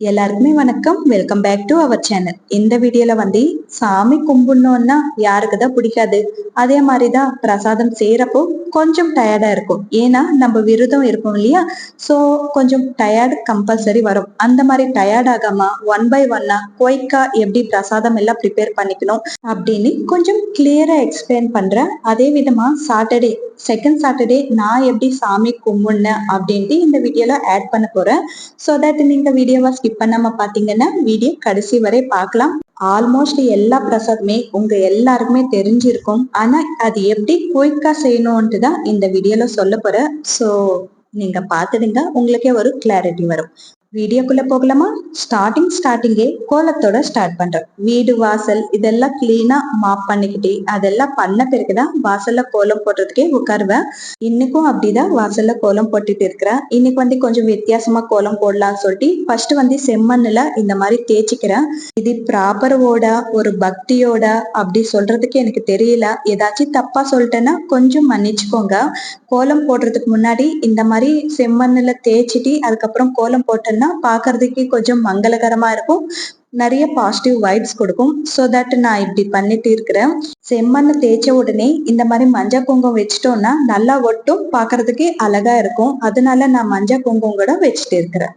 எல்லாருக்குமே வணக்கம். Welcome back to our channel இந்த வீடியோல வந்து சாமி கும்பிடணும்னா யாருக்கு தான் பிடிக்காது? அதே மாதிரிதான் பிரசாதம் செய்யறப்போ கொஞ்சம் டயர்டா இருக்கும். ஏன்னா நம்ம விரதம் இருப்போம் இல்லையா? சோ கொஞ்சம் டயர்டு கம்பல்சரி வரும். அந்த மாதிரி டயர்ட் ஆகாம ஒன் பை ஒன்னா குவைக்கா எப்படி பிரசாதம் எல்லாம் ப்ரிப்பேர் பண்ணிக்கணும் அப்படின்னு கொஞ்சம் கிளியரா எக்ஸ்பிளைன் பண்றேன். அதே விதமா சாட்டர்டே செகண்ட் சாட்டர்டே நான் எப்படி சாமி கும்பிடுனேன் அப்படின்ட்டு இந்த வீடியோல ஆட் பண்ண போறேன். ஸோ தட் நீங்க வீடியோவை ஸ்கிப் பண்ணாம பாத்தீங்கன்னா வீடியோ கடைசி வரை பார்க்கலாம் ஆல்மோஸ்ட் எல்லா பிரசாதமே உங்க எல்லாருக்குமே தெரிஞ்சிருக்கும். ஆனா அது எப்படி குயிக்கா செய்யணும்ட்டு தான் இந்த வீடியோல சொல்ல போறேன். ஸோ நீங்க பாத்துடுங்க உங்களுக்கே ஒரு கிளாரிட்டி வரும். வீடியோக்குள்ள போகலாமா? ஸ்டார்டிங் ஸ்டார்டிங்கே கோலத்தோட ஸ்டார்ட் பண்றோம். வீடு வாசல் இதெல்லாம் கிளீனா மாப் பண்ணிக்கிட்டு அதெல்லாம் பண்ண பிறகுதான் வாசல்ல கோலம் போடுறதுக்கே உட்காருவேன் இன்னைக்கும் அப்படிதான் வாசல்ல கோலம் போட்டுட்டு இருக்கிறேன் இன்னைக்கு வந்து கொஞ்சம் வித்தியாசமா கோலம் போடலாம்னு சொல்லிட்டு ஃபர்ஸ்ட் வந்து செம்மண்ணுல இந்த மாதிரி தேய்ச்சிக்கிறேன் இது ப்ராப்பரோட ஒரு பக்தியோட அப்படி சொல்றதுக்கு எனக்கு தெரியல. ஏதாச்சும் தப்பா சொல்லிட்டேன்னா கொஞ்சம் மன்னிச்சுக்கோங்க. கோலம் போடுறதுக்கு முன்னாடி இந்த மாதிரி செம்மண்ணுல தேய்ச்சிட்டு அதுக்கப்புறம் கோலம் போட்டேன்னா பார்க்கிறதுக்கு கொஞ்சம் மங்களகரமா இருக்கும். நிறைய பாசிட்டிவ் வைப்ஸ் கொடுக்கும். ஸோ தட் நான் இப்படி பண்ணிட்டு இருக்கிறேன். செம்மண்ணு தேய்ச்ச உடனே இந்த மாதிரி மஞ்சள் குங்குமம் வச்சிட்டோம்னா நல்லா ஒட்டும். பார்க்கறதுக்கே அழகா இருக்கும். அதனால நான் மஞ்சள் குங்குமம் கூட வச்சுட்டு இருக்கிறேன்.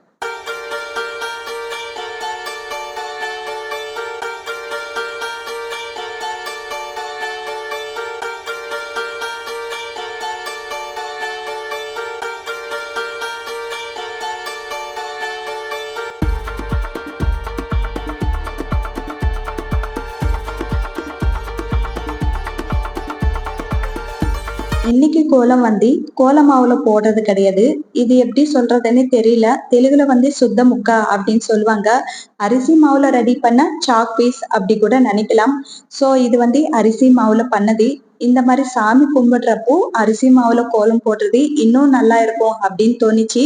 இன்னைக்கு கோலம் வந்து கோல மாவுல போடுறது கிடையாது. இது எப்படி சொல்றதுன்னு தெரியல. தெலுங்குல வந்து சுத்த முக்கா அப்படின்னு சொல்லுவாங்க. அரிசி மாவுல ரெடி பண்ண சாக் பீஸ் அப்படி கூட நினைக்கலாம். சோ இது வந்து அரிசி மாவுல பண்ணது. இந்த மாதிரி சாமி கும்பிடுறப்போ அரிசி மாவுல கோலம் போடுறது இன்னும் நல்லா இருக்கும் அப்படின்னு தோணுச்சு.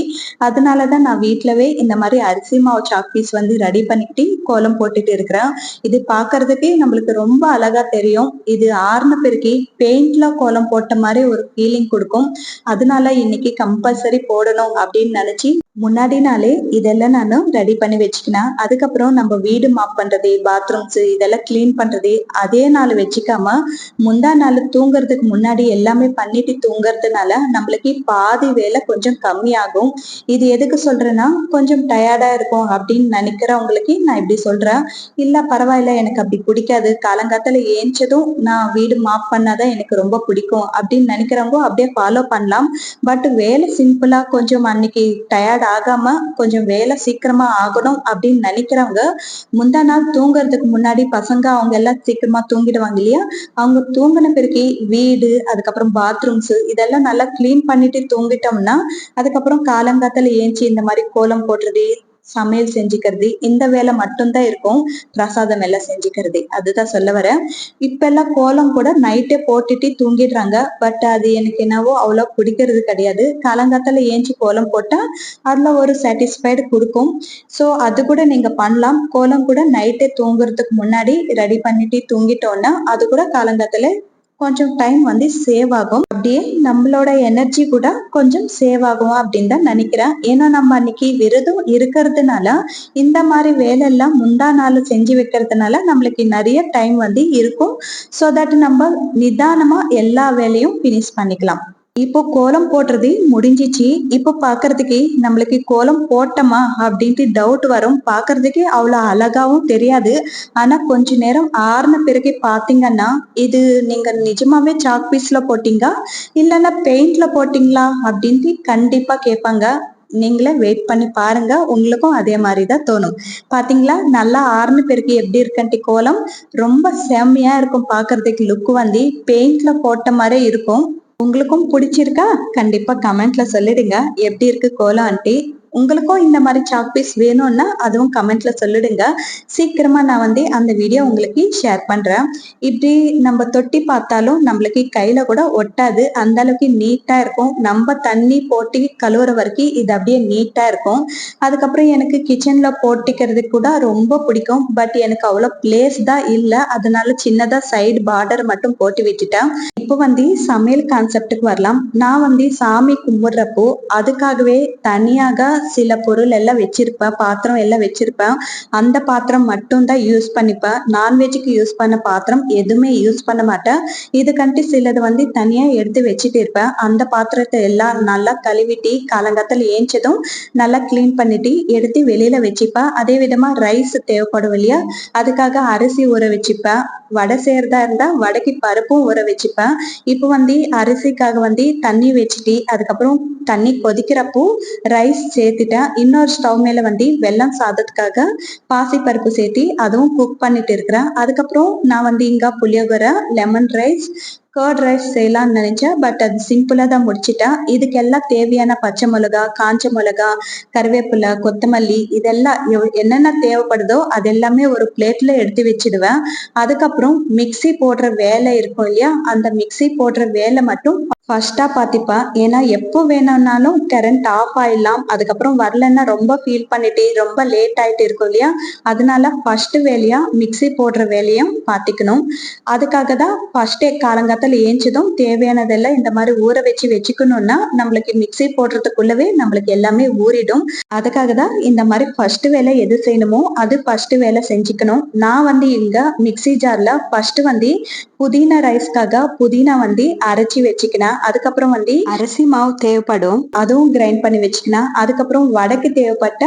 அதனாலதான் நான் வீட்டிலவே இந்த மாதிரி அரிசி மாவு சாக் பீஸ் வந்து ரெடி பண்ணிக்கிட்டு கோலம் போட்டுட்டு இருக்கிறேன். இது பாக்குறதுக்கே நம்மளுக்கு ரொம்ப அழகா தெரியும். இது ஆறுன பிறகு பெயிண்ட்ல கோலம் போட்ட மாதிரி ஒரு ஃபீலிங் கொடுக்கும். அதனால இன்னைக்கு கம்பல்சரி போடணும் அப்படின்னு நினைச்சு முன்னாடி நாளே இதெல்லாம் நான் ரெடி பண்ணி வச்சுக்கினேன் அதுக்கப்புறம் நம்ம வீடு மாப் பண்றது பாத்ரூம்ஸ் இதெல்லாம் கிளீன் பண்றது அதே நாள் வச்சுக்காம முந்தா நாள் தூங்குறதுக்கு முன்னாடி எல்லாமே பண்ணிட்டு தூங்குறதுனால நம்மளுக்கு பாதி வேலை கொஞ்சம் கம்மியாகும். இது எதுக்கு சொல்றேன்னா கொஞ்சம் டயர்டா இருக்கும் அப்படின்னு நினைக்கிறவங்களுக்கு நான் இப்படி சொல்றேன். இல்ல பரவாயில்ல எனக்கு அப்படி பிடிக்காது. காலங்காத்தால ஏஞ்சதும் நான் வீடு மாப் பண்ணாதான் எனக்கு ரொம்ப பிடிக்கும் அப்படின்னு நினைக்கிறவங்க அப்படியே ஃபாலோ பண்ணலாம். பட் வேலை சிம்பிளா கொஞ்சம் அன்னைக்கு டயர்ட் ஆகாம கொஞ்சம் வேலை சீக்கிரமா ஆகணும் அப்படின்னு நினைக்கிறவங்க முந்தா நாள் தூங்குறதுக்கு முன்னாடி பசங்க அவங்க எல்லாம் சீக்கிரமா தூங்கிடுவாங்க இல்லையா? அவங்க தூங்கின பிறகு வீடு அதுக்கப்புறம் பாத்ரூம்ஸ் இதெல்லாம் நல்லா கிளீன் பண்ணிட்டு தூங்கிட்டோம்னா அதுக்கப்புறம் காலங்காத்தால ஏஞ்சி இந்த மாதிரி கோலம் போடுறது சமையல் செஞ்சுக்கிறது. இந்த வேலை மட்டும்தான் இருக்கும். பிரசாதம் எல்லாம் செஞ்சுக்கிறது. அதுதான் சொல்ல வரேன். இப்ப எல்லாம் கோலம் கூட நைட்டே போட்டுட்டு தூங்கிடுறாங்க. பட் அது எனக்கு என்னவோ அவ்வளோ பிடிக்கிறது கிடையாது. காலங்காத்தால ஏஞ்சி கோலம் போட்டா அதுல ஒரு சாட்டிஸ்ஃபைடு கொடுக்கும். ஸோ அது கூட நீங்க பண்ணலாம். கோலம் கூட நைட்டே தூங்குறதுக்கு முன்னாடி ரெடி பண்ணிட்டு தூங்கிட்டோம்னா அது கூட காலங்காத்தால கொஞ்சம் டைம் வந்து சேவ் ஆகும். அப்படியே நம்மளோட எனர்ஜி கூட கொஞ்சம் சேவ் ஆகும் அப்படின்னு தான் நினைக்கிறேன். ஏன்னா நம்ம அன்னைக்கு விரதம் இருக்கிறதுனால இந்த மாதிரி வேலை எல்லாம் முந்தா நாள் செஞ்சு வைக்கிறதுனால நம்மளுக்கு நிறைய டைம் வந்து இருக்கும். ஸோ தட் நம்ம நிதானமா எல்லா வேலையும் ஃபினிஷ் பண்ணிக்கலாம். இப்போ கோலம் போடுறது முடிஞ்சிச்சு. இப்போ பாக்குறதுக்கு நம்மளுக்கு கோலம் போட்டோமா அப்படின்ட்டு டவுட் வரும். பாக்குறதுக்கு அவ்வளோ அழகாவும் தெரியாது. ஆனா கொஞ்ச நேரம் ஆறுன பிறகு பாத்தீங்கன்னா இது நீங்க நிஜமாவே சாக் பீஸ்ல போட்டீங்க இல்லைன்னா பெயிண்ட்ல போட்டீங்களா? அப்படின்ட்டு கண்டிப்பா கேட்பாங்க. நீங்களே வெயிட் பண்ணி பாருங்க. உங்களுக்கும் அதே மாதிரி தான் தோணும். பாத்தீங்களா? நல்லா ஆறுன பிறகு எப்படி இருக்கன்ட்டு கோலம்? ரொம்ப செம்மையா இருக்கும் பாக்குறதுக்கு லுக் வந்து. பெயிண்ட்ல போட்ட மாதிரி இருக்கும். உங்களுக்கும் பிடிச்சிருக்கா? கண்டிப்பா கமெண்ட்ல சொல்லிடுங்க. எப்படி இருக்கு கோலா ஆண்டி உங்களுக்கும் இந்த மாதிரி சாக் பீஸ் வேணும்னா அதுவும் கமெண்ட்ல சொல்லிடுங்க. சீக்கிரமா நான் வந்து அந்த வீடியோ உங்களுக்கு ஷேர் பண்றேன். இப்படி நம்ம தொட்டி பார்த்தாலும் நம்மளுக்கு கையில கூட ஒட்டாது. அந்த அளவுக்கு நீட்டா இருக்கும். நம்ம தண்ணி போட்டி கழுவுற வரைக்கும் இது அப்படியே நீட்டா இருக்கும். அதுக்கப்புறம் எனக்கு கிச்சன்ல போட்டிக்கிறது கூட ரொம்ப பிடிக்கும். பட் எனக்கு அவ்வளோ பிளேஸ் தான் இல்லை. அதனால சின்னதா சைடு பார்டர் மட்டும் போட்டு விட்டுட்டேன். இப்போ வந்து சமையல் கான்செப்டுக்கு வரலாம். நான் வந்து சாமி கும்பிடுறப்போ அதுக்காகவே தனியாக சில பொருள் எல்லாம் வச்சிருப்பேன் பாத்திரம் எல்லாம் வச்சிருப்பேன். அந்த பாத்திரம் மட்டும் தான் யூஸ் பண்ணிப்பேன் நான்வெஜ்ஜுக்கு யூஸ் பண்ண பாத்திரம் எதுவுமே யூஸ் பண்ண மாட்டேன். இதுக்கண்டி சிலது வந்து தனியா எடுத்து வச்சுட்டு இருப்பேன். அந்த பாத்திரத்தை எல்லாம் நல்லா கழுவிட்டு காலங்காத்தில் ஏஞ்சதும் நல்லா க்ளீன் பண்ணிட்டு எடுத்து வெளியில வச்சுப்பேன். அதே விதமா ரைஸ் தேவைப்படும் இல்லையா? அதுக்காக அரிசி ஊற வச்சுப்பேன். வடை செய்யறதா இருந்தா வடைக்கு பருப்பும் ஊற வச்சுப்பேன். இப்போ வந்து அரிசிக்காக வந்து தண்ணி வச்சுட்டு அதுக்கப்புறம் தண்ணி கொதிக்கிறப்போ ரைஸ் சேர்த்துட்டேன். இன்னொரு ஸ்டவ் மேல வந்து வெல்லம் சாதத்துக்காக பாசி பருப்பு சேர்த்து அதுவும் குக் பண்ணிட்டு இருக்கிறேன். அதுக்கப்புறம் நான் வந்து இங்க puliyogare lemon rice curd rice செய்யலாம்னு நினைச்சேன். பட் அது சிம்பிளாக தான் முடிச்சிட்டேன். இதுக்கெல்லாம் தேவையான பச்சை மிளகா காஞ்ச மிளகா கருவேப்பிலை கொத்தமல்லி இதெல்லாம் எவ்- என்னென்ன தேவைப்படுதோ அது எல்லாமே ஒரு பிளேட்டில் எடுத்து வச்சிடுவேன். அதுக்கப்புறம் மிக்ஸி போடுற வேலை இருக்கும் இல்லையா? அந்த மிக்ஸி போடுற வேலை மட்டும் ஃபர்ஸ்டா பாத்திப்பா ஏன்னா எப்போ வேணும்னாலும் கரண்ட் ஆஃப் ஆயிடலாம். அதுக்கப்புறம் வரலன்னா ரொம்ப ஃபீல் பண்ணிட்டு ரொம்ப லேட் ஆயிட்டு இருக்கும் இல்லையா? அதனால ஃபர்ஸ்ட் வேலையா மிக்ஸி போடுற வேலையும் பாத்திக்கணும். அதுக்காக தான் ஃபர்ஸ்டே காலங்காத்தில் ஏஞ்சதும் தேவையானதெல்லாம் இந்த மாதிரி ஊற வச்சு வச்சுக்கணும்னா நம்மளுக்கு மிக்ஸி போடுறதுக்குள்ளவே நம்மளுக்கு எல்லாமே ஊறிடும். அதுக்காக தான் இந்த மாதிரி ஃபர்ஸ்ட் வேலை எது செய்யணுமோ அது ஃபர்ஸ்ட் வேலை செஞ்சுக்கணும். நான் வந்து இங்க மிக்சி ஜார்ல ஃபர்ஸ்ட் வந்து புதினா ரைஸ்க்காக புதினா வந்து அரைச்சி வச்சுக்கினேன். அதுக்கப்புறம் வந்து அரிசி மாவு தேவைப்படும். அதுவும் கிரைண்ட் பண்ணி வச்சுக்கினேன் அதுக்கப்புறம் வடைக்கு தேவைப்பட்ட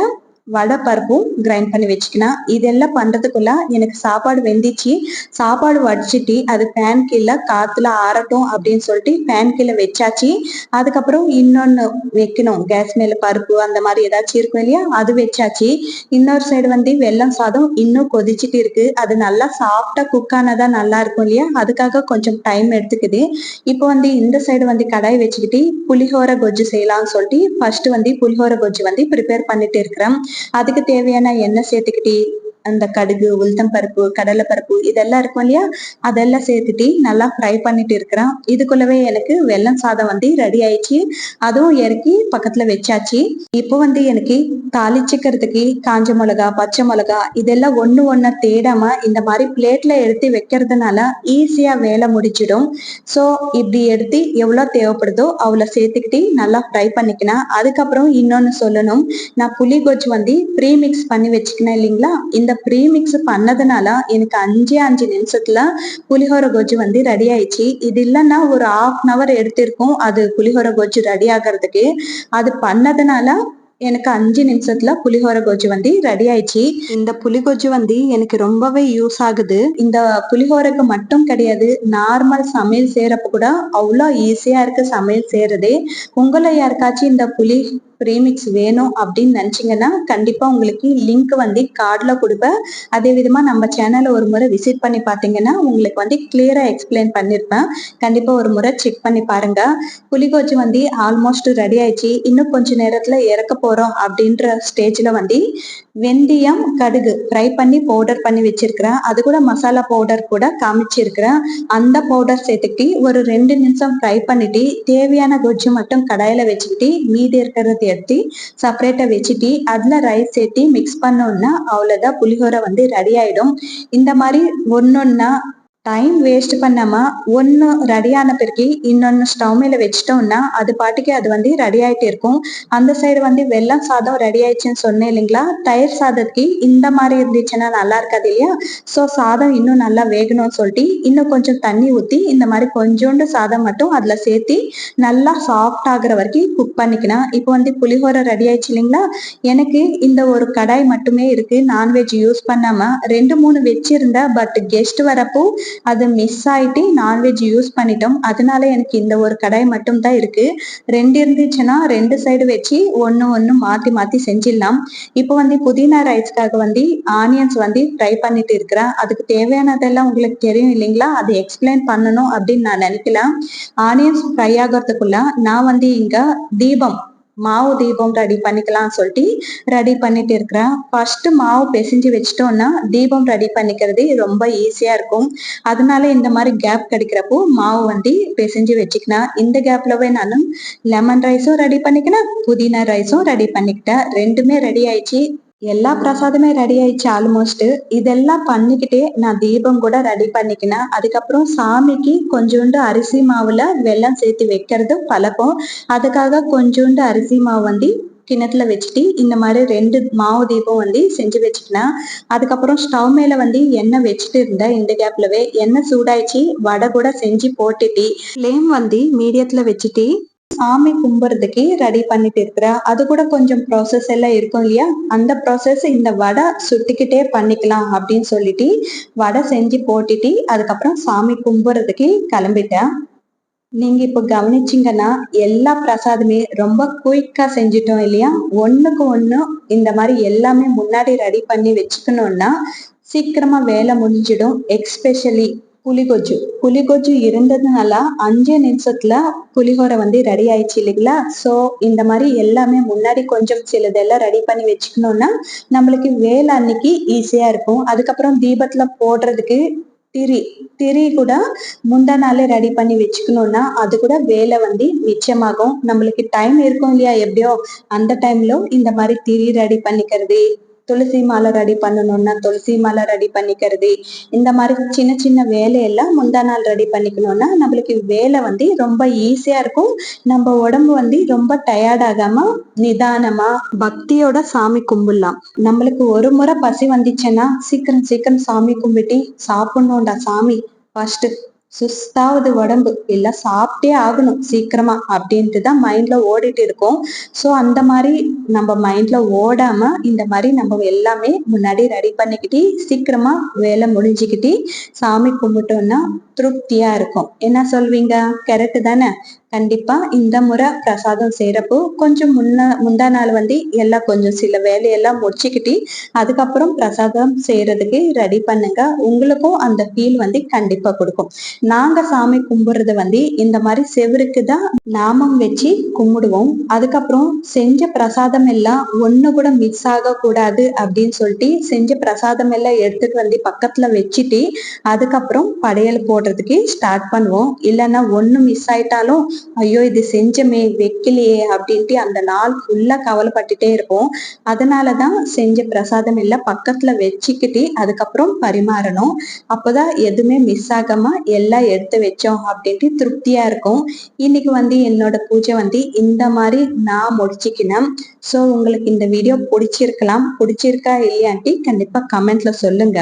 வடை பருப்பும் கிரைண்ட் பண்ணி வச்சுக்கணும் இதெல்லாம் பண்றதுக்குள்ள எனக்கு சாப்பாடு வெந்துச்சு. சாப்பாடு வடிச்சிட்டு அது ஃபேன் கீழே காத்துல ஆறட்டும் அப்படின்னு சொல்லிட்டு ஃபேன் கீழே வச்சாச்சு. அதுக்கப்புறம் இன்னொன்னு வைக்கணும். கேஸ் மேல பருப்பு அந்த மாதிரி ஏதாச்சும் இருக்கும் இல்லையா? அது வச்சாச்சு. இன்னொரு சைடு வந்து வெல்லம் சாதம் இன்னும் கொதிச்சிட்டு இருக்கு. அது நல்லா சாஃப்டா குக் ஆனதா நல்லா இருக்கும் இல்லையா? அதுக்காக கொஞ்சம் டைம் எடுத்துக்குது. இப்போ வந்து இந்த சைடு வந்து கடாய் வச்சுக்கிட்டு புளிஹோர கொஜ்ஜு செய்யலாம்னு சொல்லிட்டு ஃபர்ஸ்ட் வந்து புளிஹோர கொஜ்ஜு வந்து ப்ரிப்பேர் பண்ணிட்டு இருக்கிறேன். அதுக்கு தேவையான எண்ணெய் சேர்த்துக்கிட்டி அந்த கடுகு உளுத்தம் பருப்பு கடலை பருப்பு இதெல்லாம் இருக்கும் இல்லையா? அதெல்லாம் சேர்த்துட்டு நல்லா ஃப்ரை பண்ணிட்டு இருக்கிறேன். இதுக்குள்ளவே எனக்கு வெல்லம் சாதம் வந்து ரெடி ஆயிடுச்சு. அதுவும் இறக்கி பக்கத்துல வச்சாச்சு. இப்போ வந்து எனக்கு தாளிச்சுக்கிறதுக்கு காஞ்ச மிளகா பச்சை மிளகா இதெல்லாம் ஒண்ணு ஒண்ணு தேடாம இந்த மாதிரி பிளேட்ல எடுத்து வைக்கிறதுனால ஈஸியா வேலை முடிச்சிடும் ஸோ இப்படி எடுத்து எவ்வளவு தேவைப்படுதோ அவ்வளோ சேர்த்துக்கிட்டு நல்லா ஃப்ரை பண்ணிக்கினேன் அதுக்கப்புறம் இன்னொன்னு சொல்லணும். நான் புளி கொச்சு வந்து ப்ரீமிக்ஸ் பண்ணி வச்சுக்கினேன் இல்லைங்களா? இந்த ப்ரீ மிக்ஸ் பண்ணதுனால எனக்கு அஞ்சே அஞ்சு நிமிஷத்துல புளிஹோர கொஜ்ஜு வந்து ரெடி ஆயிடுச்சு. இது இல்லைன்னா ஒரு ஹாஃப் அன் அவர் எடுத்திருக்கும். அது புளிஹோர கொஜ்ஜு ரெடி ஆகிறதுக்கு. அது பண்ணதுனால எனக்கு அஞ்சு நிமிஷத்துல புளிஹோர கொஜ்ஜு வந்து ரெடி ஆயிடுச்சு. இந்த புளி கொஜ்ஜு வந்து எனக்கு ரொம்பவே யூஸ் ஆகுது. இந்த புளிஹோரைக்கு மட்டும் கிடையாது நார்மல் சமையல் செய்யறப்ப கூட அவ்வளோ ஈஸியா இருக்கு சமையல் செய்யறதே. உங்களை யாருக்காச்சும் இந்த புளி ப்ரீமிக்ஸ் வேணும் அப்படின்னு நினச்சிங்கன்னா கண்டிப்பாக உங்களுக்கு லிங்க் வந்து கார்டில் கொடுப்பேன் அதே விதமாக நம்ம சேனலை ஒரு முறை விசிட் பண்ணி பார்த்தீங்கன்னா உங்களுக்கு வந்து கிளியராக எக்ஸ்பிளைன் பண்ணியிருப்பேன் கண்டிப்பாக ஒரு முறை செக் பண்ணி பாருங்கள் புலிகோஜி வந்து ஆல்மோஸ்ட் ரெடி ஆயிடுச்சு. இன்னும் கொஞ்சம் நேரத்தில் இறக்க போகிறோம் அப்படின்ற ஸ்டேஜில் வந்து வெந்தயம் கடுகு ஃப்ரை பண்ணி பவுடர் பண்ணி வச்சிருக்கிறேன். அது கூட மசாலா பவுடர் கூட காமிச்சிருக்கிறேன். அந்த பவுடர் சேர்த்துக்கிட்டு ஒரு ரெண்டு நிமிஷம் ஃப்ரை பண்ணிட்டு தேவையான கொஜ்ஜு மட்டும் கடாயில் வச்சுக்கிட்டு மீதி இருக்கிறது எடுத்து செப்பரேட்டா வச்சுட்டு அதுல ரைஸ் சேர்த்து மிக்ஸ் பண்ணோம்னா அவ்வளவுதான் புளிஹோரை வந்து ரெடி ஆயிடும். இந்த மாதிரி ஒன்னொன்னா டைம் வேஸ்ட் பண்ணாம ஒன்னு ரெடியான பிறகு இன்னொன்னு ஸ்டவ் மேல வச்சிட்டோம்னா அது பாட்டுக்கு அது வந்து ரெடி ஆயிட்டு இருக்கும். அந்த சைடு வந்து வெல்லம் சாதம் ரெடி ஆயிடுச்சுன்னு சொன்னேன் இல்லைங்களா? தயிர் சாதத்துக்கு இந்த மாதிரி இருந்துச்சுன்னா நல்லா இருக்காது இல்லையா? சோ சாதம் இன்னும் நல்லா வேகணும்னு சொல்லிட்டு இன்னும் கொஞ்சம் தண்ணி ஊத்தி இந்த மாதிரி கொஞ்சோண்டு சாதம் மட்டும் அதுல சேர்த்து நல்லா சாஃப்ட் ஆகுற வரைக்கும் குக் பண்ணிக்கலாம் இப்போ வந்து புளிஹோரை ரெடி ஆயிடுச்சு இல்லைங்களா? எனக்கு இந்த ஒரு கடாய் மட்டுமே இருக்கு. நான்வெஜ் யூஸ் பண்ணாம ரெண்டு மூணு வச்சிருந்தேன். பட் கெஸ்ட் வரப்போ அது மிஸ் ஆயிட்டு நான்வெஜ் யூஸ் பண்ணிட்டோம். அதனால எனக்கு இந்த ஒரு கடாய் மட்டும் தான் இருக்கு. ரெண்டு இருந்துச்சுன்னா ரெண்டு சைடு வச்சு ஒன்னு ஒன்று மாத்தி மாத்தி செஞ்சிடலாம். இப்போ வந்து புதினா ரைஸ்க்காக வந்து ஆனியன்ஸ் வந்து ஃப்ரை பண்ணிட்டு இருக்கிறேன். அதுக்கு தேவையானதெல்லாம் உங்களுக்கு தெரியும் இல்லைங்களா? அதை எக்ஸ்பிளைன் பண்ணணும் அப்படின்னு நான் நினைக்கல. ஆனியன்ஸ் ஃப்ரை ஆகிறதுக்குள்ள நான் வந்து இங்க தீபம் மாவு தீபம் ரெடி பண்ணிக்கலாம்னு சொல்லிட்டு ரெடி பண்ணிட்டு இருக்கிறேன். ஃபர்ஸ்ட் மாவு பிசைஞ்சு வச்சிட்டோம்னா தீபம் ரெடி பண்ணிக்கிறது ரொம்ப ஈஸியா இருக்கும். அதனால இந்த மாதிரி கேப் கிடைக்கிறப்போ மாவு வந்து பிசைஞ்சு வச்சுக்கணும். இந்த கேப்லவே நானும் லெமன் ரைஸும் ரெடி பண்ணிக்கினேன் புதினா ரைஸும் ரெடி பண்ணிக்கிட்டேன். ரெண்டுமே ரெடி ஆயிடுச்சு. எல்லா பிரசாதமே ரெடி ஆயிடுச்சு ஆல்மோஸ்ட் இதெல்லாம் பண்ணிக்கிட்டே நான் தீபம் கூட ரெடி பண்ணிக்கினேன் அதுக்கப்புறம் சாமிக்கு கொஞ்சோண்டு அரிசி மாவுல வெள்ளம் சேர்த்து வைக்கிறது பழக்கம். அதுக்காக கொஞ்சோண்டு அரிசி மாவு வந்து கிணத்துல வச்சுட்டு இந்த மாதிரி ரெண்டு மாவு தீபம் வந்து செஞ்சு வச்சுக்கினேன் அதுக்கப்புறம் ஸ்டவ் மேல வந்து எண்ணெய் வச்சுட்டு இருந்தேன் இந்த கேப்லவே எண்ணெய் சூடாயிச்சு வடை கூட செஞ்சு போட்டுட்டு ஃப்ளேம் வந்து மீடியத்துல வச்சுட்டு சாமி கும்பிட்றதுக்கு ரெடி பண்ணிட்டு இருக்கிறேன் அது கூட கொஞ்சம் ப்ராசஸ் எல்லாம் இருக்கும் இல்லையா? அந்த ப்ராசஸ் இந்த வடை சுட்டிக்கிட்டே பண்ணிக்கலாம் அப்படின்னு சொல்லிட்டு வடை செஞ்சு போட்டுட்டு அதுக்கப்புறம் சாமி கும்புறதுக்கு கிளம்பிட்டேன். நீங்க இப்போ கவனிச்சிங்கன்னா எல்லா பிரசாதமே ரொம்ப குயிக்கா செஞ்சிட்டோம் இல்லையா? ஒண்ணுக்கு ஒண்ணு இந்த மாதிரி எல்லாமே முன்னாடி ரெடி பண்ணி வச்சுக்கணும்னா சீக்கிரமா வேலை முடிஞ்சிடும். எக்ஸ்பெஷலி புளிகொஜ்ஜு புளிகொஜ்ஜு இருந்ததுனால அஞ்சு நிமிஷத்துல புளிகோரை வந்து ரெடி ஆயிடுச்சு இல்லைங்களா? ஸோ இந்த மாதிரி எல்லாமே முன்னாடி கொஞ்சம் சிலதெல்லாம் ரெடி பண்ணி வச்சுக்கணும்னா நம்மளுக்கு வேலை அன்னைக்கு ஈஸியா இருக்கும். அதுக்கப்புறம் தீபத்துல போடுறதுக்கு திரி திரி கூட முந்தா நாளே ரெடி பண்ணி வச்சுக்கணும்னா அது கூட வேலை வந்து மிச்சமாகும். நம்மளுக்கு டைம் இருக்கும் இல்லையா எப்படியோ? அந்த டைம்ல இந்த மாதிரி திரி ரெடி பண்ணிக்கிறது. துளசி மாலை ரெடி பண்ணணும்னா துளசி மாலை ரெடி பண்ணிக்கிறது. இந்த மாதிரி சின்ன சின்ன வேலையெல்லாம் முந்தா நாள் ரெடி பண்ணிக்கணும்னா நம்மளுக்கு வேலை வந்து ரொம்ப ஈஸியா இருக்கும். நம்ம உடம்பு வந்து ரொம்ப டயர்ட் ஆகாம நிதானமா பக்தியோட சாமி கும்பிடலாம். நம்மளுக்கு ஒரு முறை பசி வந்துச்சுன்னா சீக்கிரம் சீக்கிரம் சாமி கும்பிட்டு சாப்பிடணும்டா சாமி. ஃபர்ஸ்ட் சுஸ்தாவது உடம்பு. எல்லாம் சாப்பிட்டே ஆகணும் சீக்கிரமா அப்படின்ட்டு தான் மைண்ட்ல ஓடிட்டு இருக்கோம். ஸோ அந்த மாதிரி நம்ம மைண்ட்ல ஓடாம இந்த மாதிரி நம்ம எல்லாமே முன்னாடி ரெடி பண்ணிக்கிட்டு சீக்கிரமா வேலை முடிஞ்சுக்கிட்டு சாமி கும்பிட்டோம்னா திருப்தியா இருக்கும். என்ன சொல்வீங்க? கரெக்டு தானே? கண்டிப்பா இந்த முறை பிரசாதம் செய்யறப்போ கொஞ்சம் முன்ன முந்தா நாள் வந்து எல்லாம் கொஞ்சம் சில வேலையெல்லாம் முடிச்சுக்கிட்டு அதுக்கப்புறம் பிரசாதம் செய்யறதுக்கு ரெடி பண்ணுங்க. உங்களுக்கும் அந்த ஃபீல் வந்து கண்டிப்பா கொடுக்கும். நாங்க சாமி கும்பிடுறது வந்து இந்த மாதிரி செவருக்கு தான் நாமம் வச்சு கும்பிடுவோம். அதுக்கப்புறம் செஞ்ச பிரசாதம் எல்லாம் ஒண்ணு கூட மிஸ் ஆக கூடாது அப்படின்னு சொல்லிட்டு செஞ்ச பிரசாதம் எல்லாம் எடுத்துட்டு வந்து பக்கத்துல வச்சுட்டு அதுக்கப்புறம் படையல் போடுறதுக்கு ஸ்டார்ட் பண்ணுவோம். இல்லைன்னா ஒண்ணு மிஸ் ஆயிட்டாலும் ஐயோ இது செஞ்சமே வைக்கலையே அப்படின்ட்டு அந்த நாள் ஃபுல்லா கவலைப்பட்டுட்டே இருப்போம். அதனாலதான் செஞ்ச பிரசாதம் எல்லாம் பக்கத்துல வச்சுக்கிட்டு அதுக்கப்புறம் பரிமாறணும். அப்போதான் எதுவுமே மிஸ் ஆகாம எல்லாம் எடுத்து வச்சோம் அப்படின்ட்டு திருப்தியா இருக்கும். இன்னைக்கு வந்து என்னோட பூஜை வந்து இந்த மாதிரி நான் முடிச்சுக்கினேன். ஸோ உங்களுக்கு இந்த வீடியோ பிடிச்சிருக்கலாம். பிடிச்சிருக்கா இல்லையான்ட்டு கண்டிப்பா கமெண்ட்ல சொல்லுங்க.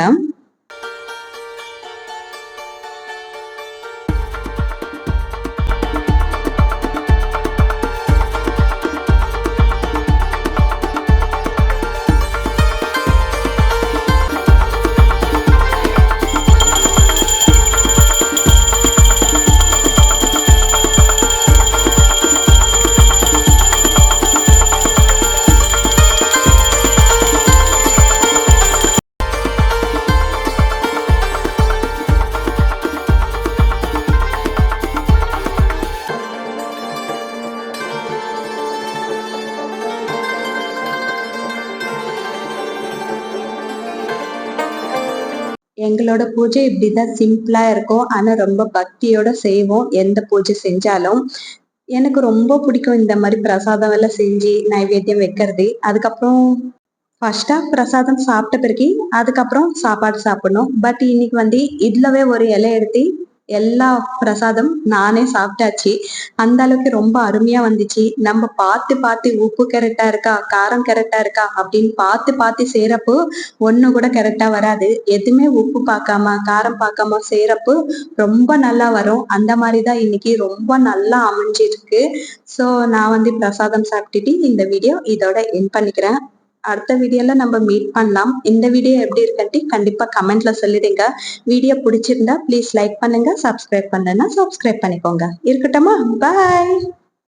எங்களோட பூஜை இப்படிதான் சிம்பிளா இருக்கும். ஆனா ரொம்ப பக்தியோட செய்வோம். எந்த பூஜை செஞ்சாலும். எனக்கு ரொம்ப பிடிக்கும் இந்த மாதிரி பிரசாதம் எல்லாம் செஞ்சு நைவேத்தியம் வைக்கிறது. அதுக்கப்புறம் ஃபர்ஸ்டா பிரசாதம் சாப்பிட்ட பிறகு அதுக்கப்புறம் சாப்பாடு சாப்பிடணும். பட் இன்னைக்கு வந்து இதுலவே ஒரு இலை எடுத்து எல்லா பிரசாதம் நானே சாப்பிட்டாச்சு. அந்த அளவுக்கு ரொம்ப அருமையா வந்துச்சு. நம்ம பார்த்து பார்த்து உப்பு கரெக்டா இருக்கா காரம் கரெக்டா இருக்கா அப்படின்னு பார்த்து பார்த்து செய்யறப்போ ஒண்ணு கூட கரெக்டா வராது. எதுவுமே உப்பு பார்க்காம காரம் பார்க்காம செய்யறப்போ ரொம்ப நல்லா வரும். அந்த மாதிரிதான் இன்னைக்கு ரொம்ப நல்லா அமைஞ்சிருக்கு. ஸோ நான் வந்து பிரசாதம் சாப்பிட்டுட்டு இந்த வீடியோ இதோட என் பண்ணிக்கிறேன். அடுத்த வீடியோல நம்ம மீட் பண்ணலாம். இந்த வீடியோ எப்படி இருக்கட்டி கண்டிப்பா கமெண்ட்ல சொல்லிடுங்க. வீடியோ பிடிச்சிருந்தா ப்ளீஸ் லைக் பண்ணுங்க சப்ஸ்கிரைப் பண்ணலன்னா சப்ஸ்கிரைப் பண்ணிக்கோங்க. இருக்கட்டுமா? பாய்